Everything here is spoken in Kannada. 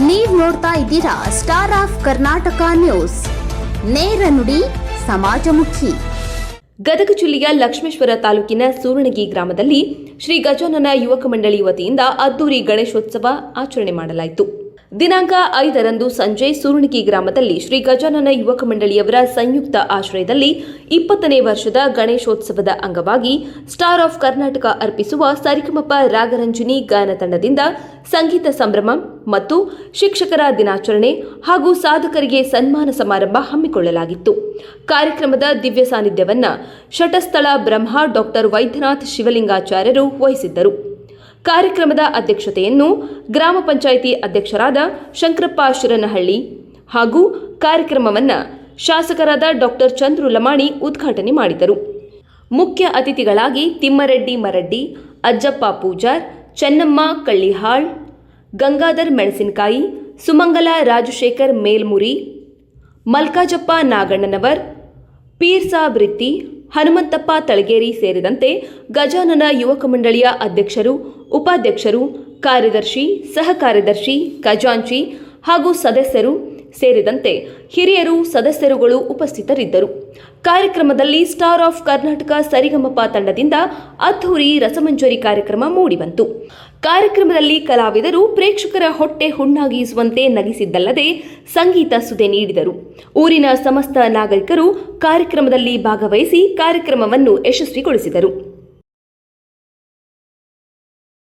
ನೀವ್ ನೋಡ್ತಾ ಇದ್ದೀರಾ ಸ್ಟಾರ್ ಆಫ್ ಕರ್ನಾಟಕ ನ್ಯೂಸ್ ನೇರ ನುಡಿ, ಸಮಾಜಮುಖಿ. ಗದಗ ಜಿಲ್ಲೆಯ ಲಕ್ಷ್ಮೇಶ್ವರ ತಾಲೂಕಿನ ಸೂರಣಗಿ ಗ್ರಾಮದಲ್ಲಿ ಶ್ರೀ ಗಜಾನನ ಯುವಕ ಮಂಡಳಿ ವತಿಯಿಂದ ಅದ್ದೂರಿ ಗಣೇಶೋತ್ಸವ ಆಚರಣೆ ಮಾಡಲಾಯಿತು. ದಿನಾಂಕ ಐದರಂದು ಸಂಜೆ ಸೂರಣಗಿ ಗ್ರಾಮದಲ್ಲಿ ಶ್ರೀ ಗಜಾನನ ಯುವಕ ಮಂಡಳಿಯವರ ಸಂಯುಕ್ತ ಆಶ್ರಯದಲ್ಲಿ ಇಪ್ಪತ್ತನೇ ವರ್ಷದ ಗಣೇಶೋತ್ಸವದ ಅಂಗವಾಗಿ ಸ್ಟಾರ್ ಆಫ್ ಕರ್ನಾಟಕ ಅರ್ಪಿಸುವ ಸರಿಗಮಪ ರಾಗರಂಜಿನಿ ಗಾನ ತಂಡದಿಂದ ಸಂಗೀತ ಸಂಭ್ರಮ ಮತ್ತು ಶಿಕ್ಷಕರ ದಿನಾಚರಣೆ ಹಾಗೂ ಸಾಧಕರಿಗೆ ಸನ್ಮಾನ ಸಮಾರಂಭ ಹಮ್ಮಿಕೊಳ್ಳಲಾಗಿತ್ತು. ಕಾರ್ಯಕ್ರಮದ ದಿವ್ಯ ಸಾನ್ನಿಧ್ಯವನ್ನು ಶಟಸ್ಥಳ ಬ್ರಹ್ಮ ಡಾಕ್ಟರ್ ವೈದ್ಯನಾಥ್ ಶಿವಲಿಂಗಾಚಾರ್ಯರು ವಹಿಸಿದ್ದರು. ಕಾರ್ಯಕ್ರಮದ ಅಧ್ಯಕ್ಷತೆಯನ್ನು ಗ್ರಾಮ ಪಂಚಾಯಿತಿ ಅಧ್ಯಕ್ಷರಾದ ಶಂಕರಪ್ಪ ಶಿರನಹಳ್ಳಿ ಹಾಗೂ ಕಾರ್ಯಕ್ರಮವನ್ನು ಶಾಸಕರಾದ ಡಾಕ್ಟರ್ ಚಂದ್ರು ಲಮಾಣಿ ಉದ್ಘಾಟನೆ ಮಾಡಿದರು. ಮುಖ್ಯ ಅತಿಥಿಗಳಾಗಿ ತಿಮ್ಮರೆಡ್ಡಿ ಮರಡ್ಡಿ, ಅಜ್ಜಪ್ಪ ಪೂಜಾರ್, ಚೆನ್ನಮ್ಮ ಕಳ್ಳಿಹಾಳ್, ಗಂಗಾಧರ್ ಮೆಣಸಿನಕಾಯಿ, ಸುಮಂಗಲ ರಾಜಶೇಖರ್ ಮೇಲ್ಮುರಿ, ಮಲ್ಕಾಜಪ್ಪ ನಾಗಣ್ಣನವರ್ ಪೀರ್ ಸಾಬ್ ರಿತ್ತಿ ಹನುಮಂತಪ್ಪ ತಳಗೇರಿ ಸೇರಿದಂತೆ ಗಜಾನನ ಯುವಕ ಮಂಡಳಿಯ ಅಧ್ಯಕ್ಷರು ಉಪಾಧ್ಯಕ್ಷರು, ಕಾರ್ಯದರ್ಶಿ ಸಹ ಕಾರ್ಯದರ್ಶಿ ಖಜಾಂಚಿ ಹಾಗೂ ಸದಸ್ಯರು ಸೇರಿದಂತೆ ಹಿರಿಯರು, ಸದಸ್ಯರುಗಳು ಉಪಸ್ಥಿತರಿದ್ದರು. ಕಾರ್ಯಕ್ರಮದಲ್ಲಿ ಸ್ಟಾರ್ ಆಫ್ ಕರ್ನಾಟಕ ಸರಿಗಮಪ ತಂಡದಿಂದ ಅದ್ಧೂರಿ ರಸಮಂಜರಿ ಕಾರ್ಯಕ್ರಮ ಮೂಡಿಬಂತು. ಕಾರ್ಯಕ್ರಮದಲ್ಲಿ ಕಲಾವಿದರು ಪ್ರೇಕ್ಷಕರ ಹೊಟ್ಟೆ ಹುಣ್ಣಾಗಿಸುವಂತೆ ನಗಿಸಿದ್ದಲ್ಲದೆ ಸಂಗೀತ ಸುದೆ ನೀಡಿದರು. ಊರಿನ ಸಮಸ್ತ ನಾಗರಿಕರು ಕಾರ್ಯಕ್ರಮದಲ್ಲಿ ಭಾಗವಹಿಸಿ ಕಾರ್ಯಕ್ರಮವನ್ನು ಯಶಸ್ವಿಗೊಳಿಸಿದರು.